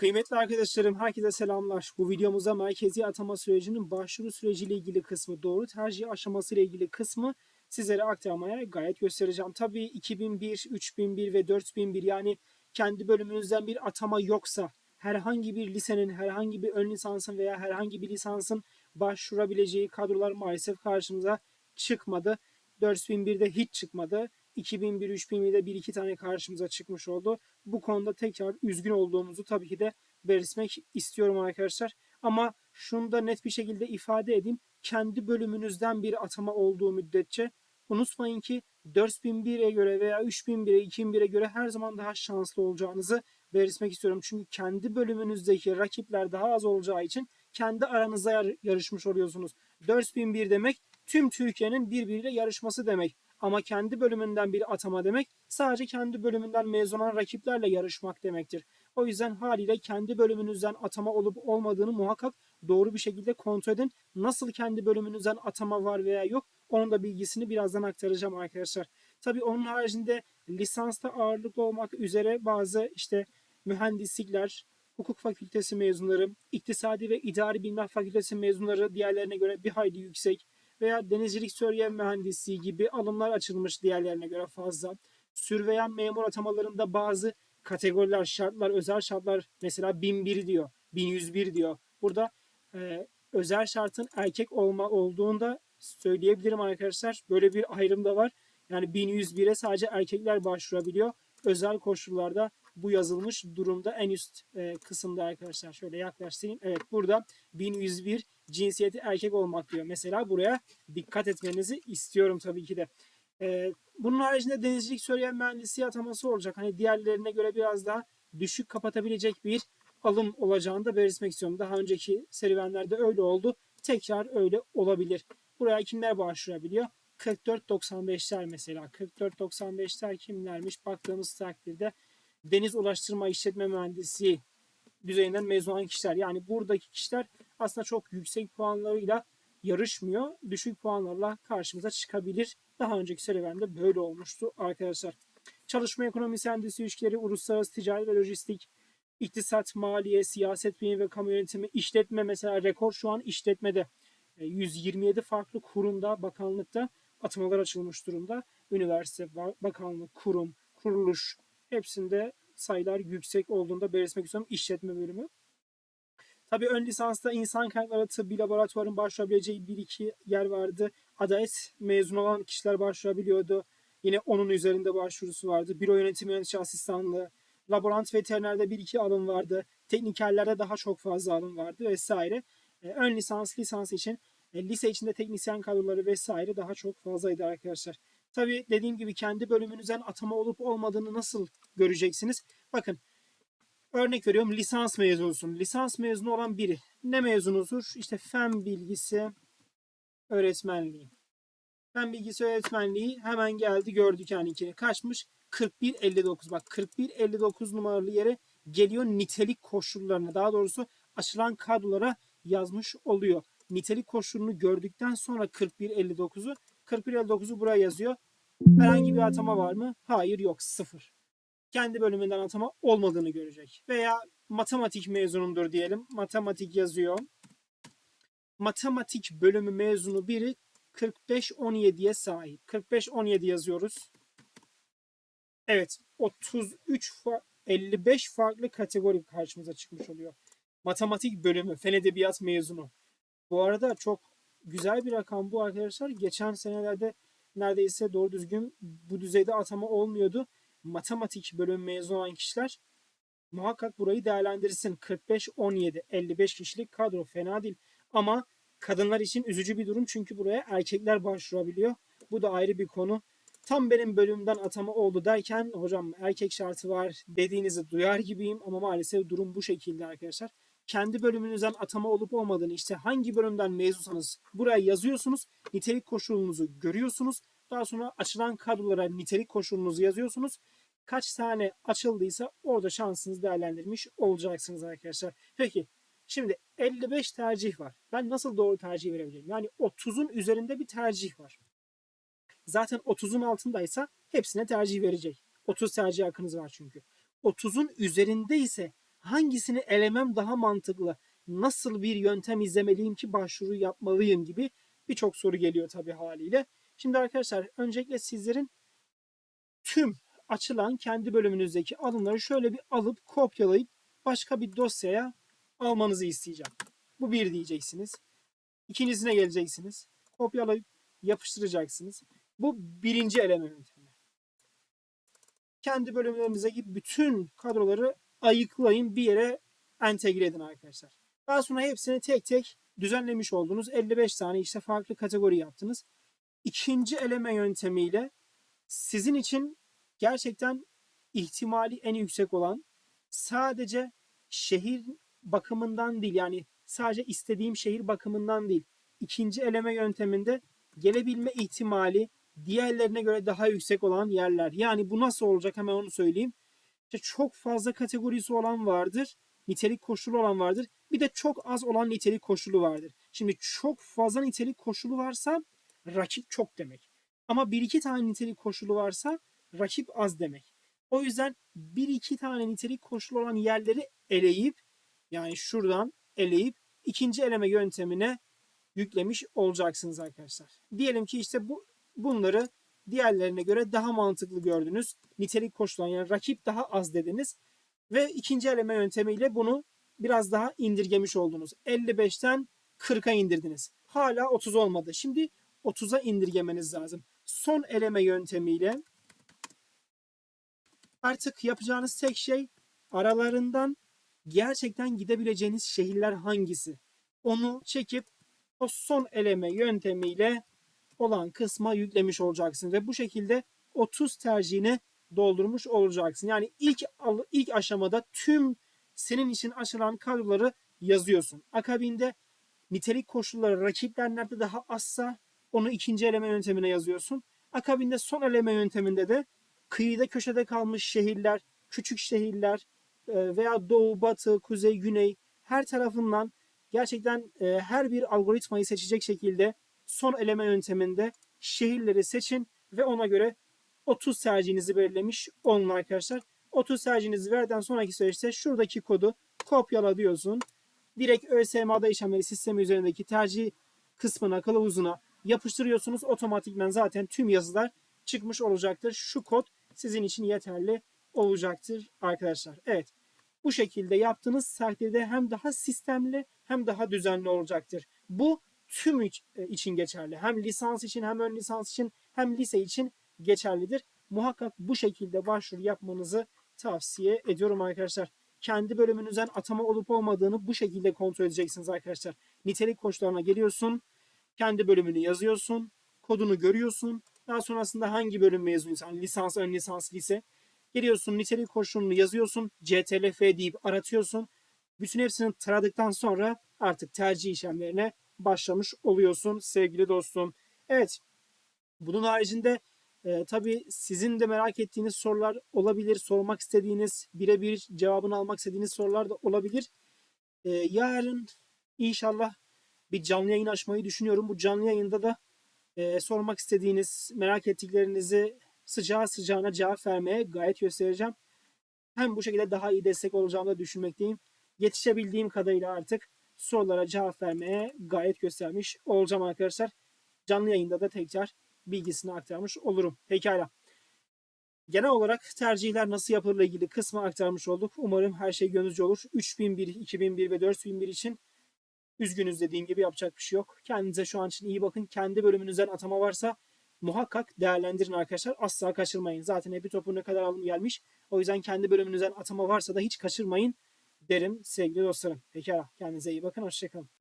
Kıymetli arkadaşlarım, herkese selamlar. Bu videomuzda merkezi atama sürecinin başvuru süreciyle ilgili kısmı, doğru tercih aşaması ile ilgili kısmı sizlere aktarmaya gayet göstereceğim. Tabii 2001, 3001 ve 4001 yani kendi bölümünüzden bir atama yoksa herhangi bir lisenin, herhangi bir ön lisansın veya herhangi bir lisansın başvurabileceği kadrolar maalesef karşımıza çıkmadı. 4001'de hiç çıkmadı. 2001, 3001'de bir iki tane karşımıza çıkmış oldu. Bu konuda tekrar üzgün olduğumuzu tabii ki de belirtmek istiyorum arkadaşlar. Ama şunu da net bir şekilde ifade edeyim. Kendi bölümünüzden bir atama olduğu müddetçe unutmayın ki 4001'e göre veya 3001'e, 2001'e göre her zaman daha şanslı olacağınızı belirtmek istiyorum. Çünkü kendi bölümünüzdeki rakipler daha az olacağı için kendi aranızda yar- yarışmış oluyorsunuz. 4001 demek tüm Türkiye'nin birbiriyle yarışması demek. Ama kendi bölümünden bir atama demek sadece kendi bölümünden mezun olan rakiplerle yarışmak demektir. O yüzden haliyle kendi bölümünüzden atama olup olmadığını muhakkak doğru bir şekilde kontrol edin. Nasıl kendi bölümünüzden atama var veya yok onun da bilgisini birazdan aktaracağım arkadaşlar. Tabii onun haricinde lisansta ağırlıklı olmak üzere bazı işte mühendislikler, hukuk fakültesi mezunları, iktisadi ve idari bilimler fakültesi mezunları diğerlerine göre bir hayli yüksek veya denizcilik söryen mühendisliği gibi alımlar açılmış diğerlerine göre fazla. Sürveyen memur atamalarında bazı kategoriler, şartlar, özel şartlar mesela 1001 diyor, 1101 diyor. Burada e, özel şartın erkek olma olduğunda söyleyebilirim arkadaşlar. Böyle bir ayrım da var. Yani 1101'e sadece erkekler başvurabiliyor. Özel koşullarda bu yazılmış durumda en üst e, kısımda arkadaşlar. Şöyle yaklaştırayım. Evet burada 1101 cinsiyeti erkek olmak diyor. Mesela buraya dikkat etmenizi istiyorum tabii ki de. E, bunun haricinde denizcilik söyleyen mühendisliği ataması olacak. Hani diğerlerine göre biraz daha düşük kapatabilecek bir alım olacağını da belirtmek istiyorum. Daha önceki serüvenlerde öyle oldu. Tekrar öyle olabilir. Buraya kimler başvurabiliyor? 44.95'ler mesela. 44.95'ler kimlermiş? Baktığımız takdirde deniz ulaştırma işletme mühendisi düzeyinden mezun olan kişiler. Yani buradaki kişiler aslında çok yüksek puanlarıyla yarışmıyor. Düşük puanlarla karşımıza çıkabilir. Daha önceki serüvende böyle olmuştu arkadaşlar. Çalışma ekonomisi endüstri ilişkileri, uluslararası ticaret ve lojistik, iktisat, maliye, siyaset bilimi ve kamu yönetimi, işletme mesela rekor şu an işletmede. E, 127 farklı kurumda, bakanlıkta atamalar açılmış durumda. Üniversite, ba- bakanlık, kurum, kuruluş hepsinde sayılar yüksek olduğunda belirtmek istiyorum. İşletme bölümü. Tabii ön lisansta insan kaynakları tıbbi laboratuvarın başvurabileceği bir iki yer vardı. Adalet mezun olan kişiler başvurabiliyordu. Yine onun üzerinde başvurusu vardı. Büro yönetimi yönetici asistanlığı, laborant veterinerde bir iki alım vardı. Teknikerlerde daha çok fazla alım vardı vesaire. E, ön lisans, lisans için e, lise içinde teknisyen kadroları vesaire daha çok fazlaydı arkadaşlar. Tabii dediğim gibi kendi bölümünüzden atama olup olmadığını nasıl göreceksiniz? Bakın örnek veriyorum lisans mezunusun. Lisans mezunu olan biri ne mezunudur? İşte fen bilgisi öğretmenliği. Fen bilgisi öğretmenliği hemen geldi gördük yani ikini. Kaçmış? 41.59. Bak 41.59 numaralı yere geliyor nitelik koşullarına. Daha doğrusu açılan kadrolara yazmış oluyor. Nitelik koşulunu gördükten sonra 41.59'u 41.59'u buraya yazıyor. Herhangi bir atama var mı? Hayır yok sıfır. Kendi bölümünden atama olmadığını görecek. Veya matematik mezunundur diyelim. Matematik yazıyor. Matematik bölümü mezunu biri 45-17'ye sahip. 45-17 yazıyoruz. Evet 33 fa- 55 farklı kategori karşımıza çıkmış oluyor. Matematik bölümü, fen edebiyat mezunu. Bu arada çok güzel bir rakam bu arkadaşlar. Geçen senelerde neredeyse doğru düzgün bu düzeyde atama olmuyordu. Matematik bölüm mezun olan kişiler muhakkak burayı değerlendirsin. 45-17, 55 kişilik kadro fena değil. Ama kadınlar için üzücü bir durum çünkü buraya erkekler başvurabiliyor. Bu da ayrı bir konu. Tam benim bölümden atama oldu derken hocam erkek şartı var dediğinizi duyar gibiyim ama maalesef durum bu şekilde arkadaşlar. Kendi bölümünüzden atama olup olmadığını işte hangi bölümden mezunsanız buraya yazıyorsunuz. Nitelik koşulunuzu görüyorsunuz. Daha sonra açılan kadrolara nitelik koşulunuzu yazıyorsunuz. Kaç tane açıldıysa orada şansınızı değerlendirmiş olacaksınız arkadaşlar. Peki şimdi 55 tercih var. Ben nasıl doğru tercih verebilirim? Yani 30'un üzerinde bir tercih var. Zaten 30'un altındaysa hepsine tercih verecek. 30 tercih hakkınız var çünkü. 30'un üzerinde ise hangisini elemem daha mantıklı? Nasıl bir yöntem izlemeliyim ki başvuru yapmalıyım gibi birçok soru geliyor tabii haliyle. Şimdi arkadaşlar öncelikle sizlerin tüm açılan kendi bölümünüzdeki alımları şöyle bir alıp kopyalayıp başka bir dosyaya almanızı isteyeceğim. Bu bir diyeceksiniz. İkincisine geleceksiniz. Kopyalayıp yapıştıracaksınız. Bu birinci eleme yöntemi. Kendi bölümlerimizdeki bütün kadroları ayıklayın bir yere entegre edin arkadaşlar. Daha sonra hepsini tek tek düzenlemiş oldunuz. 55 tane işte farklı kategori yaptınız. İkinci eleme yöntemiyle sizin için gerçekten ihtimali en yüksek olan sadece şehir bakımından değil yani sadece istediğim şehir bakımından değil. İkinci eleme yönteminde gelebilme ihtimali diğerlerine göre daha yüksek olan yerler. Yani bu nasıl olacak hemen onu söyleyeyim. İşte çok fazla kategorisi olan vardır. Nitelik koşulu olan vardır. Bir de çok az olan nitelik koşulu vardır. Şimdi çok fazla nitelik koşulu varsa rakip çok demek. Ama bir iki tane nitelik koşulu varsa rakip az demek. O yüzden bir iki tane nitelik koşulu olan yerleri eleyip yani şuradan eleyip ikinci eleme yöntemine yüklemiş olacaksınız arkadaşlar. Diyelim ki işte bu bunları diğerlerine göre daha mantıklı gördünüz. Nitelik koşulan yani rakip daha az dediniz ve ikinci eleme yöntemiyle bunu biraz daha indirgemiş oldunuz. 55'ten 40'a indirdiniz. Hala 30 olmadı. Şimdi 30'a indirgemeniz lazım. Son eleme yöntemiyle artık yapacağınız tek şey aralarından gerçekten gidebileceğiniz şehirler hangisi? Onu çekip o son eleme yöntemiyle olan kısma yüklemiş olacaksın ve bu şekilde 30 tercihini doldurmuş olacaksın. Yani ilk ilk aşamada tüm senin için açılan kadroları yazıyorsun. Akabinde nitelik koşulları rakipler nerede daha azsa onu ikinci eleme yöntemine yazıyorsun. Akabinde son eleme yönteminde de kıyıda köşede kalmış şehirler, küçük şehirler e, veya doğu, batı, kuzey, güney her tarafından gerçekten e, her bir algoritmayı seçecek şekilde son eleme yönteminde şehirleri seçin ve ona göre 30 tercihinizi belirlemiş olun arkadaşlar. 30 tercihinizi verdikten sonraki süreçte şuradaki kodu kopyala diyorsun. Direkt ÖSYM ada işlemleri sistemi üzerindeki tercih kısmına, kılavuzuna yapıştırıyorsunuz. Otomatikmen zaten tüm yazılar çıkmış olacaktır. Şu kod sizin için yeterli olacaktır arkadaşlar. Evet. Bu şekilde yaptığınız takdirde hem daha sistemli hem daha düzenli olacaktır. Bu tüm e, için geçerli. Hem lisans için hem ön lisans için hem lise için geçerlidir. Muhakkak bu şekilde başvuru yapmanızı tavsiye ediyorum arkadaşlar. Kendi bölümünüzden atama olup olmadığını bu şekilde kontrol edeceksiniz arkadaşlar. Nitelik koçlarına geliyorsun. Kendi bölümünü yazıyorsun. Kodunu görüyorsun. Daha sonrasında hangi bölüm mezunuysan lisans, ön lisans, lise. Geliyorsun nitelik koşulunu yazıyorsun. CTLF deyip aratıyorsun. Bütün hepsini taradıktan sonra artık tercih işlemlerine başlamış oluyorsun sevgili dostum. Evet bunun haricinde e, tabii sizin de merak ettiğiniz sorular olabilir. Sormak istediğiniz, birebir cevabını almak istediğiniz sorular da olabilir. E, yarın inşallah bir canlı yayın açmayı düşünüyorum. Bu canlı yayında da e, sormak istediğiniz, merak ettiklerinizi sıcağı sıcağına cevap vermeye gayet göstereceğim. Hem bu şekilde daha iyi destek olacağımı da düşünmekteyim. Yetişebildiğim kadarıyla artık sorulara cevap vermeye gayet göstermiş olacağım arkadaşlar. Canlı yayında da tekrar bilgisini aktarmış olurum. Pekala. Genel olarak tercihler nasıl yapılır ilgili kısmı aktarmış olduk. Umarım her şey gönlünüzce olur. 3001, 2001 ve 4001 için üzgünüz dediğim gibi yapacak bir şey yok. Kendinize şu an için iyi bakın. Kendi bölümünüzden atama varsa muhakkak değerlendirin arkadaşlar. Asla kaçırmayın. Zaten Epi Topu ne kadar alım gelmiş. O yüzden kendi bölümünüzden atama varsa da hiç kaçırmayın derim sevgili dostlarım. Pekala kendinize iyi bakın. Hoşçakalın.